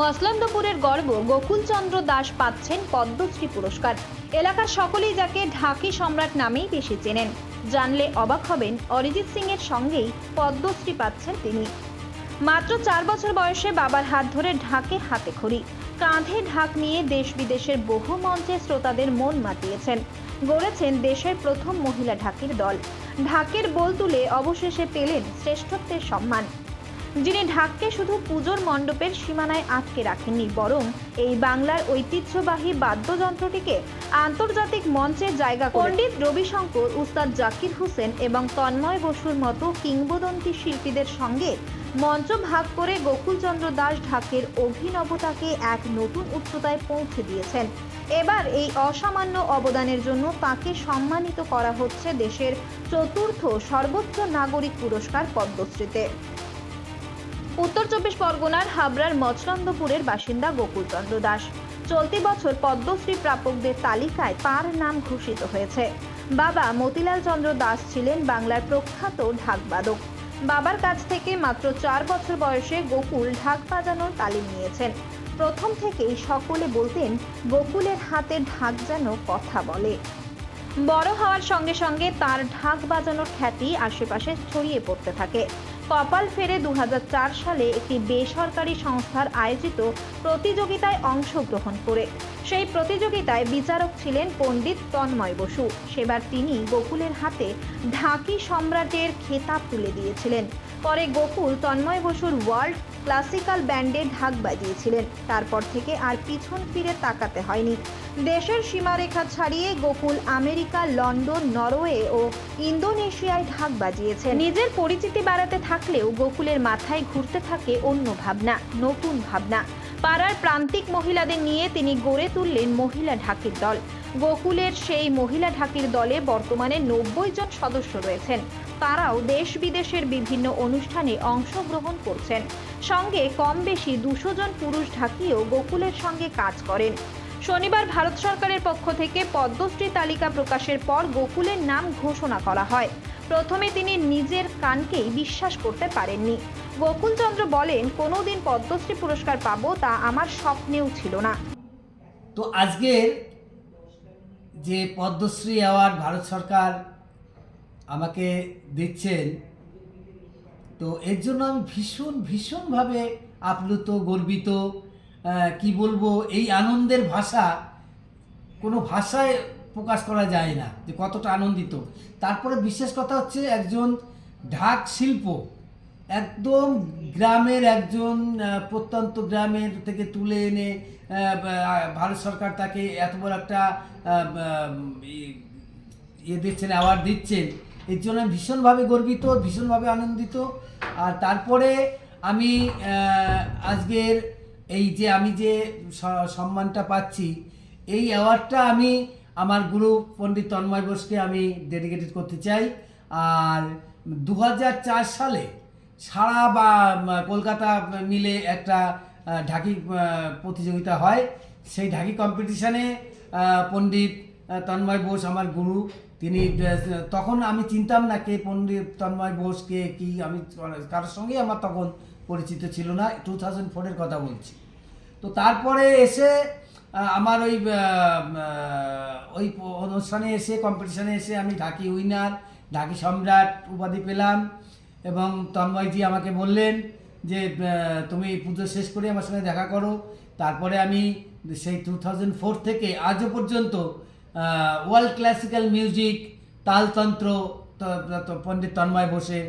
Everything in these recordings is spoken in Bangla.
মসলন্দপুরের গর্ব গোকুলচন্দ্র দাস পাচ্ছেন পদ্মশ্রী পুরস্কার। এলাকার সকলেই যাকে ঢাকি সম্রাট নামেই বেশি চেনেন। জানলে অবাক হবেন অরিজিৎ সিং এর সঙ্গেই পদ্মশ্রী পাচ্ছেন তিনি। মাত্র চার বছর বয়সে বাবার হাত ধরে ঢাকে হাতে খড়ি। কাঁধে ঢাক নিয়ে দেশ বিদেশের বহু মঞ্চে শ্রোতাদের মন মাতিয়েছেন। গড়েছেন দেশের প্রথম মহিলা ঢাকির দল। ঢাকের বোল তুলে অবশেষে পেলেন শ্রেষ্ঠত্বের সম্মান। যিনি ঢাককে শুধু পুজোর মণ্ডপের সীমানায় আটকে রাখেননি, বরং এই বাংলার ঐতিহ্যবাহী বাদ্যযন্ত্রটিকে আন্তর্জাতিক মঞ্চে জায়গা পণ্ডিত রবিশঙ্কর, উস্তাদ জাকির হোসেন এবং তন্ময় বসুর মতো কিংবদন্তি শিল্পীদের সঙ্গে মঞ্চ ভাগ করে গোকুলচন্দ্র দাস ঢাকের অভিনবতাকে এক নতুন উচ্চতায় পৌঁছে দিয়েছেন। এবার এই অসামান্য অবদানের জন্য তাকে সম্মানিত করা হচ্ছে দেশের চতুর্থ সর্বোচ্চ নাগরিক পুরস্কার পদ্মশ্রীতে। উত্তর চব্বিশ পরগনার হাবড়ার মচরন্দপুরের বাসিন্দা গোকুলচন্দ্র দাস। চলতি বছর পদ্মশ্রী প্রাপকদের তালিকায় তার নাম ঘোষিত হয়েছে। বাবা মতিলাল চন্দ্র দাস ছিলেন বাংলার প্রখ্যাত ঢাকবাদক। বাবার কাছ থেকে মাত্র চার বছর বয়সে গোকুল ঢাক বাজানোর তালিম নিয়েছেন। প্রথম থেকেই সকলে বলতেন, গোকুলের হাতে ঢাক যেন কথা বলে। বড় হওয়ার সঙ্গে সঙ্গে তার ঢাক বাজানোর খ্যাতি আশেপাশে ছড়িয়ে পড়তে থাকে। কপাল ফেরে দু হাজার চার সালে একটি বেসরকারি সংস্থার আয়োজিত প্রতিযোগিতায় অংশগ্রহণ করে। সেই প্রতিযোগিতায় বিচারক ছিলেন পণ্ডিত তন্ময় বসু। সেবার তিনি গোকুলের হাতে ঢাকি সম্রাটের খেতাব তুলে দিয়েছিলেন। পরে গোকুল তন্ময় বসুর ওয়ার্ল্ড ক্লাসিক্যাল ব্যান্ডে ঢাক বাজিয়েছিলেন। তারপর থেকে আর পিছন ফিরে তাকাতে হয়নি। দেশের সীমারেখা ছাড়িয়ে গোকুল আমেরিকা, লন্ডন, নরওয়ে ও ইন্দোনেশিয়ায় ঢাক বাজিয়েছে নিজের পরিচিতি বাড়াতে থাকলেও গোকুলের মাথায় ঘুরতে থাকে অন্য ভাবনা, নতুন ভাবনা। পাড়ার প্রান্তিক মহিলাদের নিয়ে তিনি গড়ে তুললেন মহিলা ঢাকির দল। গোকুলের সেই মহিলা ঢাকির দলে বর্তমানে নব্বই জন সদস্য রয়েছেন। তারাও দেশ বিদেশের বিভিন্ন অনুষ্ঠানে অংশগ্রহণ করছেন। সঙ্গে কম বেশি দুশো জন পুরুষ ঢাকিও গোকুলের সঙ্গে কাজ করেন। শনিবার ভারত সরকারের পক্ষ থেকে পদ্মশ্রী তালিকা প্রকাশের পর গোকুলের নাম ঘোষণা করা হয়। প্রথমে তিনি নিজের কানকেই বিশ্বাস করতে পারেননি। গোকুলচন্দ্র বলেন, কোনোদিন পদ্মশ্রী পুরস্কার পাবো তা আমার স্বপ্নেও ছিল না। তো আজকের যে পদ্মশ্রী অ্যাওয়ার্ড ভারত সরকার আমাকে দিচ্ছেন, তো এর জন্য আমি ভীষণ, ভীষণভাবে আপ্লুত, গর্বিত। কি বলব, এই আনন্দের ভাষা কোনো ভাষায় প্রকাশ করা যায় না, যে কতটা আনন্দিত। তারপরে বিশেষ কথা হচ্ছে একজন ঢাক শিল্প। একদম গ্রামের একজন প্রত্যন্ত গ্রামের থেকে তুলে এনে ভারত সরকার তাকে এত বড় একটা ইয়ে দিচ্ছেন অ্যাওয়ার্ড দিচ্ছেন। এর জন্য আমি ভীষণভাবে গর্বিত, ভীষণভাবে আনন্দিত। আর তারপরে আমি আজকের এই যে আমি যে সম্মানটা পাচ্ছি, এই অ্যাওয়ার্ডটা আমি আমার গুরু পণ্ডিত তন্ময় বোসকে আমি ডেডিকেটেড করতে চাই। আর দু হাজার চার সালে সারা বা কলকাতা মিলে একটা ঢাকি প্রতিযোগিতা হয়। সেই ঢাকি কম্পিটিশানে পণ্ডিত তন্ময় বোস আমার গুরু, তিনি তখন আমি চিনতাম না কে পণ্ডিত তন্ময় বোস কে কী আমি কারোর সঙ্গেই আমার তখন পরিচিত ছিল না টু থাউজেন্ড ফোরের কথা বলছি। তো তারপরে এসে আমার ওই ওই অনুষ্ঠানে এসে কম্পিটিশানে এসে আমি ঢাকি উইনার, ঢাকি সম্রাট উপাধি পেলাম এবং তন্ময়জি আমাকে বললেন যে তুমি পুজো শেষ করে আমার সঙ্গে দেখা করো। তারপরে আমি সেই টু থাউজেন্ড ফোর থেকে আজও পর্যন্ত world classical music Taltantra Pandit Tanmoy বসে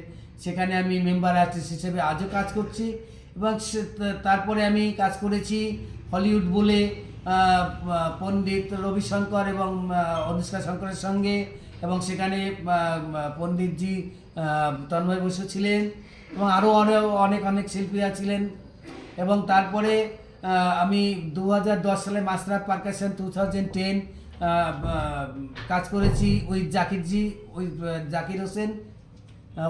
সেখানে আমি মেম্বার আর্টিস্ট হিসেবে আজও কাজ করছি এবং তারপরে আমি কাজ করেছি হলিউড বলে পণ্ডিত রবিশঙ্কর এবং অনুষ্কা শঙ্করের সঙ্গে এবং সেখানে পণ্ডিতজি তন্ময় বসু ছিলেন এবং আরও অনেক অনেক অনেক শিল্পীরা ছিলেন এবং তারপরে আমি দু হাজার দশ সালে master percussion two thousand ten কাজ করেছি ওই জাকিরজি, ওই জাকির হোসেন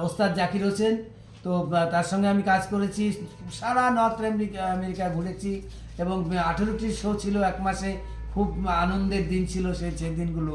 ওস্তাদ জাকির হোসেন। তো তার সঙ্গে আমি কাজ করেছি। সারা নর্থ আমেরিকা আমেরিকা ঘুরেছি এবং আঠেরোটি শো ছিল এক মাসে। খুব আনন্দের দিন ছিল সেই সেই দিনগুলো।